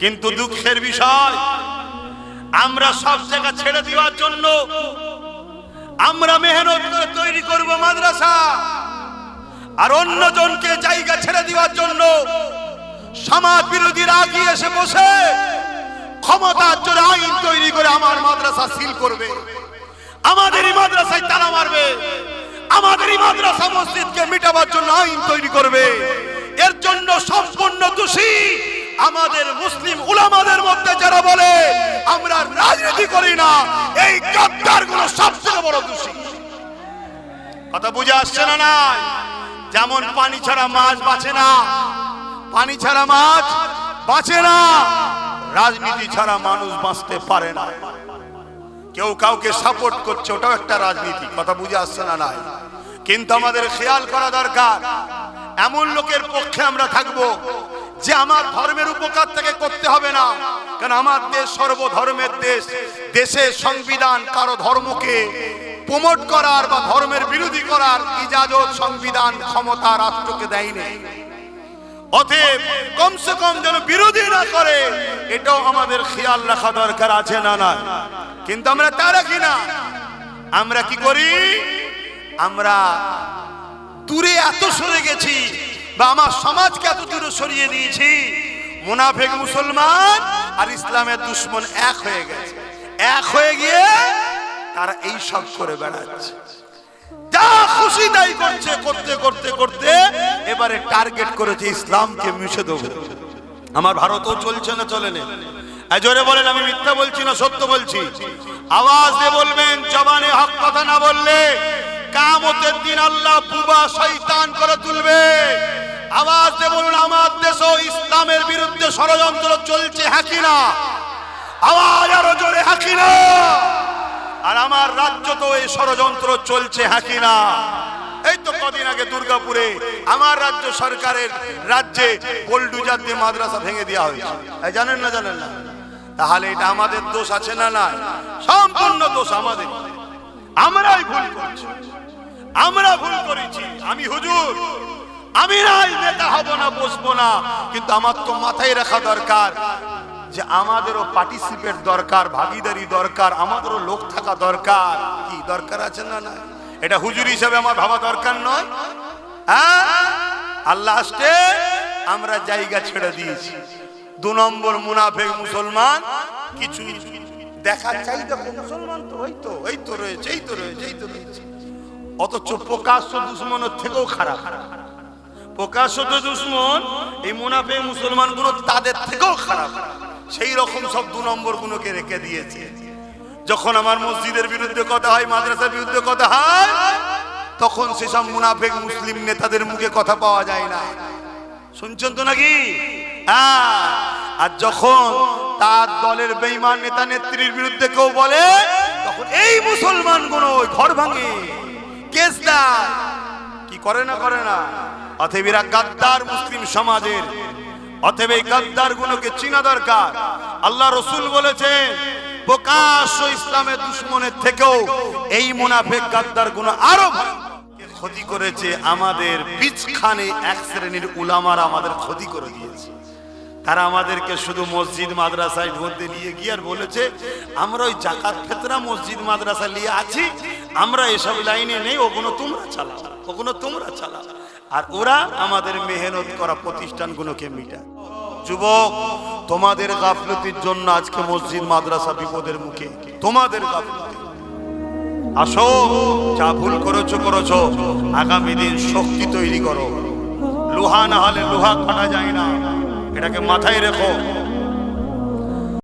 কিন্তু দুঃখের বিষয়, আমরা সব জায়গা ছেড়ে দেওয়ার জন্য আমরা মেহনত করে তৈরি করব মাদ্রাসা। আর অন্যজনকে জায়গা ছেড়ে দেওয়ার জন্য সমাজ বিরোধীরা আগিয়ে এসে বসে ক্ষমতার জন্য আইন তৈরি করে আমার মাদ্রাসা সিল করবে। আমাদেরই মাদ্রাসায় তালা মারবে। আমাদেরই মাদ্রাসা মসজিদকে মিটাবার জন্য আইন তৈরি করবে। এর জন্য সম্পূর্ণ দোষী আমাদের মুসলিম উলামাদের মধ্যে যারা বলে, আমরা রাজনীতি করি না, এই গদ্দারগুলো সবথেকে বড় দোষী। কথা বুঝে আসছে না না যেমন পানি ছাড়া মাছ বাঁচে না, পানি ছাড়া মাছ বাঁচে না, রাজনীতি ছাড়া মানুষ বাঁচতে পারে না। কেউ কাউকে সাপোর্ট করছে, ওটাও একটা রাজনীতি, কথা বুঝে আসছে না নাই? কিন্তু আমাদের খেয়াল করা দরকার, এমন লোকের পক্ষে আমরা থাকব যে আমার ধর্মের উপকার থেকে করতে হবে না। কারণ আমার দেশ সর্বধর্মের দেশ। দেশের সংবিধান কারও ধর্মকে প্রমোট করার বা ধর্মের বিরোধী করার ইজাজত, সংবিধান, ক্ষমতা রাষ্ট্রকে দেয়নি। অতএব কমসে কম যেন বিরোধী না করে, এটাও আমাদের খেয়াল রাখা দরকার, আছে না না কিন্তু আমরা তা রাখি না আমরা কি করি? আমরা দূরে এত সরে গেছি বা আমার সমাজকে এত দূরে সরিয়ে দিয়েছি মুনাফেক মুসলমান আর ইসলামের দুশ্মন এক হয়ে গেছে। এক হয়ে গিয়ে তারা এই সব করে বেড়াচ্ছে। যা খুশি তাই করছে, করতে করতে করতে এবারে টার্গেট করেছে ইসলামকে মিশে দেবো। আমার ভারতও চলছে না, চলে না। জোরে বলেন, আমি মিথ্যা বলছি না, সত্য বলছি। আওয়াজ দিয়ে বলবেন, জবানে হক কথা না বললে কামতের দিন আল্লাহ বুবা শয়তান করে তুলবে। আওয়াজ দিয়ে বলুন, আমার দেশও ইসলামের বিরুদ্ধে ষড়যন্ত্র চলছে হাকি না? আওয়াজ আরও জোরে হাকি না? আর আমার রাজ্য তো এই ষড়যন্ত্র চলছে হাকি না? এই তো কদিন আগে দুর্গাপুরে আমার রাজ্য সরকারের রাজ্যে বোল্ডুজার দিয়ে মাদ্রাসা ভেঙে দেওয়া হয়েছে। জানেন না জানেন না? তাহলে এটা আমাদের দোষ আছে না না সম্পূর্ণ দোষ আমাদের। আমরাই ভুল করছি। আমরা ভুল করেছি। আমি হুজুর, আমি নাই নেতা হব না, বসবো না। কিন্তু আমার তো মাথায় রাখা দরকার যে আমাদেরও পার্টিসিপেট দরকার, ভাগিদারি দরকার, আমাদেরও লোক থাকা দরকার। কি দরকার আছে না না এটা হুজুর হিসাবে আমার ভাবা দরকার নয়। হ্যাঁ? আল্লাহ আসতে আমরা জায়গা ছেড়ে দিয়েছি। দু নম্বর মুনাফেক মুসলমান কিছু দেখা চাই দেখো মুসলমান তো, ওই তো এই তো রয়েছে, এই তো রয়েছে, এই তো রয়েছে। অথচ প্রকাশ্য দুশ্মনের থেকেও খারাপ। প্রকাশ্য তো দুশ্মন, এই মুনাফে মুসলমানগুলো তাদের থেকেও খারাপ। সেই রকম সব দু নম্বর গুলোকে রেখে দিয়েছে। যখন আমার মসজিদের বিরুদ্ধে কথা হয়, মাদ্রাসার বিরুদ্ধে কথা হয়, তখন সেসব মুনাফেক মুসলিম নেতাদের মুখে কথা পাওয়া যায় না। শুনছেন তো নাকি? হ্যাঁ। আর যখন তার দলের বেইমান নেতা নেত্রীর বিরুদ্ধে কেউ বলে, তখন এই মুসলমানগুলো ঘর ভাঙে। কেস দেয় কি করে না করে না? এরা গাদ্দার মুসলিম সমাজের। এই গাদ্দার গুলোকে চিনা দরকার। আল্লাহ রসুল বলেছেন, প্রকাশ্য ইসলামের দুশ্মনের থেকেও এই মুনাফেক গাদ্দারগুলো আরও ক্ষতি করেছে? আমাদের বীজখানে এক শ্রেণির উলামার আমাদের ক্ষতি করে দিয়েছে। তারা আমাদেরকে শুধু মসজিদ, মাদ্রাসায় মধ্যে নিয়ে গিয়ে আর বলেছে, আমরা ওই জাকাত ফেতরা মসজিদ, মাদ্রাসা নিয়ে আছি, আমরা এসব লাইনে নেই, ওগুলো তোমরা চালাও, ওগুলো তোমরা চালাও। আর ওরা আমাদের মেহনত করা প্রতিষ্ঠানগুলোকে মিটায়। যুবক, তোমাদের গাফলতির জন্য আজকে মসজিদ, মাদ্রাসা বিপদের মুখে। তোমাদের গাফলতি। আসো, যা ভুল করেছ করেছ। আগামী দিন শক্তি তৈরি করো। লোহা না হলে লোহা কাটা যায় না। এটাকে মাথায় রেখো।